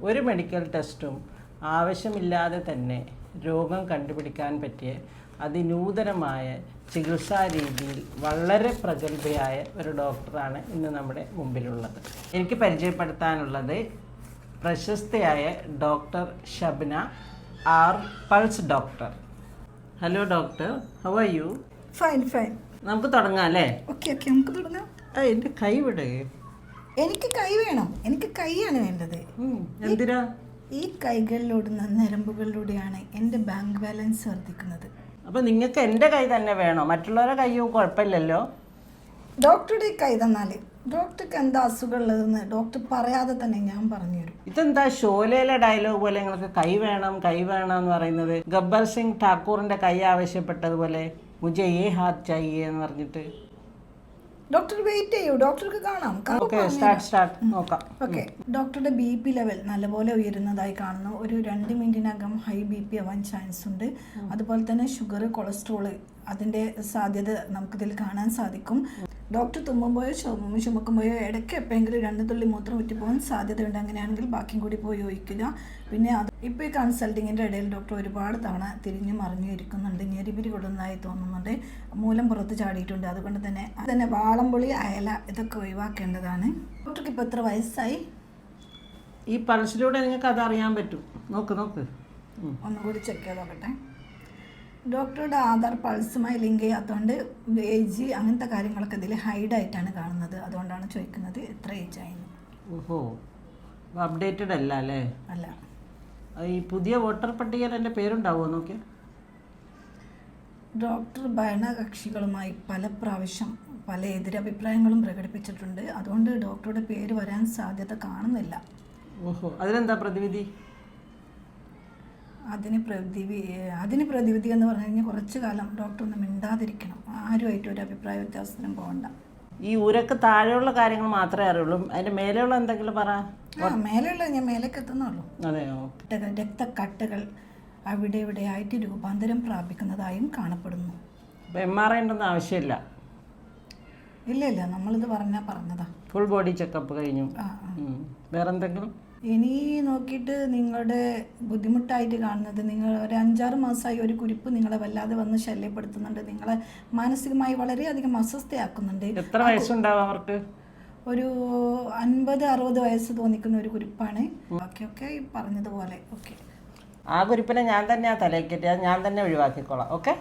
ഒരു മെഡിക്കൽ ടെസ്റ്റും ആവശ്യമില്ലാതെ തന്നെ രോഗം കണ്ടുപിടിക്കാൻ പറ്റിയ അതിനൂതനമായ ചികിത്സാ രീതിയിൽ വളരെ പ്രഗത്ഭയായ ഒരു ഡോക്ടറാണ് ഇന്ന് നമ്മുടെ മുമ്പിലുള്ളത്. എനിക്ക് പരിചയപ്പെടുത്താനുള്ളത് പ്രശസ്തയായ doctor Shabna R pulse doctor hello doctor how are you fine fine നമുക്ക് തുടങ്ങാം അല്ലേ? ഓക്കെ ഓക്കെ നമുക്ക് തുടങ്ങാം. എന്റെ കൈ വിട്. എനിക്ക് കൈ വേണം. എനിക്ക് കൈയാണ് വേണ്ടത്. എന്തിനാ? ഈ കൈകളിലൂടെ നരമ്പുകളിലൂടെയാണ് എന്റെ ബാങ്ക് ബാലൻസ് വർദ്ധിക്കുന്നത്. അപ്പൊ നിങ്ങൾക്ക് എന്റെ കൈ തന്നെ വേണോ? മറ്റുള്ളവരുടെ കൈയും കുഴപ്പമില്ലല്ലോ? ഡോക്ടറുടെ കൈ തന്നാൽ. ഡോക്ടർക്ക് എന്താ അസുഖമുള്ളതെന്ന് ഡോക്ടർ പറയാതെ തന്നെ ഞാൻ പറഞ്ഞുതരും. ഇതെന്താ? ഷോലയിലെ ഡയലോഗ് പോലെ നിങ്ങൾക്ക് കൈ വേണം കൈ വേണം എന്ന് പറയുന്നത്. ഗബ്ബർ സിംഗ് ഠാക്കൂറിന്റെ കൈ ആവശ്യപ്പെട്ടതുപോലെ മുജെ ഏ ഹാത്ത് ചായേ എന്ന് പറഞ്ഞിട്ട് ഡോക്ടർ വെയിറ്റ് ചെയ്യൂ. ഡോക്ടർക്ക് കാണാം. ഓക്കെ ഡോക്ടറുടെ ബി പി ലെവൽ നല്ലപോലെ ഉയരുന്നതായി കാണുന്നു. ഒരു രണ്ട് മിനിറ്റിനകം ഹൈ ബി പി ആവാൻ ചാൻസ് ഉണ്ട്. അതുപോലെ തന്നെ ഷുഗർ കൊളസ്ട്രോൾ അതിന്റെ സാധ്യത നമുക്കിതിൽ കാണാൻ സാധിക്കും. ഡോക്ടർ തുമ്മുമ്പോഴോ ചുമക്കുമ്പോയോ ചുമക്കുമ്പോഴോ ഇടയ്ക്ക് എപ്പോഴെങ്കിലും രണ്ട് തുള്ളി മൂത്രം ഉറ്റിപ്പോകാൻ സാധ്യതയുണ്ട്. അങ്ങനെയാണെങ്കിൽ ബാക്കിയും കൂടി പോയി ഒഴിക്കുക. പിന്നെ അത് ഇപ്പോൾ ഈ കൺസൾട്ടിങ്ങിന്റെ ഇടയിൽ ഡോക്ടർ ഒരുപാട് തവണ തിരിഞ്ഞു മറിഞ്ഞു ഇരിക്കുന്നുണ്ട്. ഞെരിപിരി കൊടുന്നതായി തോന്നുന്നുണ്ട്. മൂലം പുറത്ത് ചാടിയിട്ടുണ്ട്. അതുകൊണ്ട് തന്നെ തന്നെ വാളംപുളി അയല ഇതൊക്കെ ഒഴിവാക്കേണ്ടതാണ്. ഡോക്ടർക്ക് ഇപ്പോൾ എത്ര വയസ്സായി? ഈ പൾസിലൂടെ നിങ്ങൾക്ക് അത് അറിയാൻ പറ്റും. നോക്ക് നോക്ക്. ഒന്നുകൂടി ചെക്ക് ചെയ്ത് നോക്കട്ടെ. ഡോക്ടറുടെ ആധാർ പൾസുമായി ലിങ്ക് ചെയ്യാത്തതുകൊണ്ട് ഏജ് അങ്ങനത്തെ കാര്യങ്ങളൊക്കെ ഇതിൽ ഹൈഡ് ആയിട്ടാണ് കാണുന്നത്. അതുകൊണ്ടാണ് ചോദിക്കുന്നത് എത്ര ഏജ് ആയിരുന്നു ഓഹോ. അപ്ഡേറ്റഡ് അല്ല അല്ലേ? അല്ല. ഈ പുതിയ വോട്ടർ പട്ടികയിൽ എന്റെ പേരുണ്ടാവുമോ നോക്കി ഡോക്ടർ ഭരണകക്ഷികളുമായി പല പ്രാവശ്യം പല എതിരഭിപ്രായങ്ങളും പ്രകടിപ്പിച്ചിട്ടുണ്ട്. അതുകൊണ്ട് ഡോക്ടറുടെ പേര് വരാൻ സാധ്യത കാണുന്നില്ല. ഓഹോ. അതിനെന്താ പ്രതിവിധി? അതിന് പ്രതിവി അതിന് പ്രതിവിധി എന്ന് പറഞ്ഞു കഴിഞ്ഞാൽ കുറച്ച് കാലം ഡോക്ടർ ഒന്ന് മിണ്ടാതിരിക്കണം. ആരുമായിട്ട് ഒരു അഭിപ്രായ വ്യത്യാസത്തിനും പോകണ്ട. ഈ ഊരക്ക് താഴെയുള്ള കാര്യങ്ങൾ മാത്രമേ അറിയുള്ളൂ. അതിന്റെ മേലെയുള്ള എന്തെങ്കിലും പറ. ആ മേലെയുള്ള ഞാൻ മേലേക്ക് എത്തുന്നുള്ളൂ. അതെയോ? കട്ടകൾ രക്തക്കട്ടകൾ അവിടെ ഇവിടെ ആയിട്ട് രൂപാന്തരം പ്രാപിക്കുന്നതായും കാണപ്പെടുന്നു. എം ആർ ഐ ഉണ്ടെന്ന് ആവശ്യമില്ല. ഇല്ല ഇല്ല. നമ്മളിത് പറഞ്ഞാൽ പറഞ്ഞതാ. ഫുൾ ബോഡി ചെക്കപ്പ് കഴിഞ്ഞു. വേറെന്തെങ്കിലും? ഇനി നോക്കിയിട്ട് നിങ്ങളുടെ ബുദ്ധിമുട്ടായിട്ട് കാണുന്നത് നിങ്ങൾ ഒരു അഞ്ചാറ് മാസമായി ഒരു കുരിപ്പ് നിങ്ങളെ വല്ലാതെ വന്ന് ശല്യപ്പെടുത്തുന്നുണ്ട്. നിങ്ങളെ മാനസികമായി വളരെയധികം അസ്വസ്ഥയാക്കുന്നുണ്ട്. എത്ര വയസ്സുണ്ടാവും അവർക്ക്? ഒരു അൻപത് അറുപത് വയസ്സ് തോന്നിക്കുന്ന ഒരു കുരിപ്പാണ്. ഓക്കെ ഓക്കെ പറഞ്ഞതുപോലെ. ഓക്കെ. ആ കുരിപ്പിനെ ഞാൻ തന്നെ ആ തലയിൽ കെട്ടിയാൽ ഞാൻ തന്നെ ഒഴിവാക്കിക്കോളാം. ഓക്കെ?